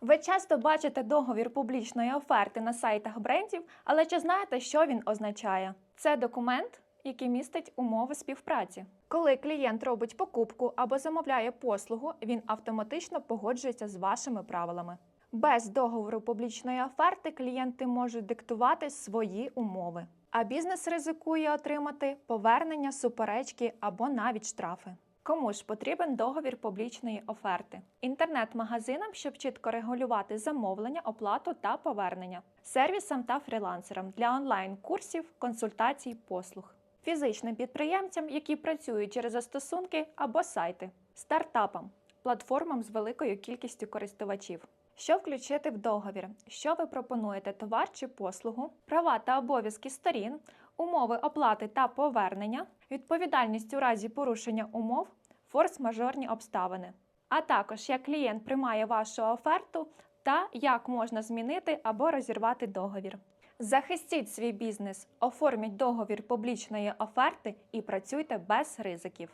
Ви часто бачите договір публічної оферти на сайтах брендів, але чи знаєте, що він означає? Це документ, який містить умови співпраці. Коли клієнт робить покупку або замовляє послугу, він автоматично погоджується з вашими правилами. Без договору публічної оферти клієнти можуть диктувати свої умови, а бізнес ризикує отримати повернення, суперечки або навіть штрафи. Кому ж потрібен договір публічної оферти? Інтернет-магазинам, щоб чітко регулювати замовлення, оплату та повернення, сервісам та фрілансерам для онлайн-курсів, консультацій, послуг, фізичним підприємцям, які працюють через застосунки або сайти, стартапам, платформам з великою кількістю користувачів. Що включити в договір? Що ви пропонуєте товар чи послугу, права та обов'язки сторін, умови оплати та повернення, відповідальність у разі порушення умов, форс-мажорні обставини, а також як клієнт приймає вашу оферту та як можна змінити або розірвати договір. Захистіть свій бізнес, оформіть договір публічної оферти і працюйте без ризиків.